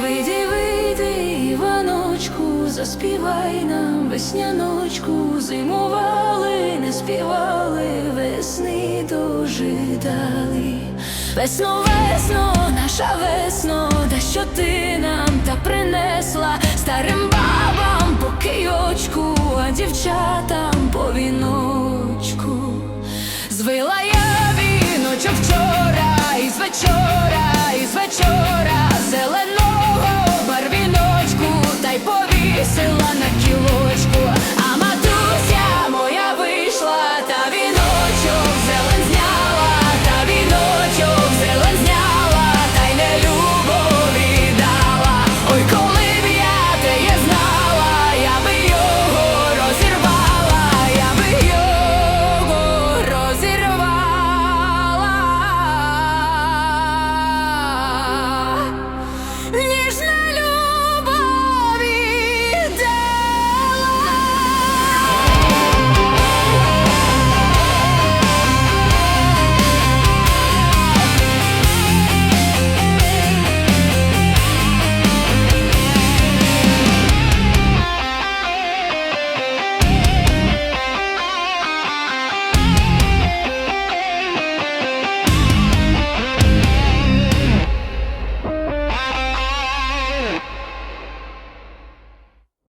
Вийди, вийди, Іваночку, заспівай нам весняночку, зимували, не співали, весни дожидали. Весно, весно, наша весно, де що ти нам та принесла старим бабам по кийочку, а дівчатам по віночку. Звила я віночок вчора і з вечора.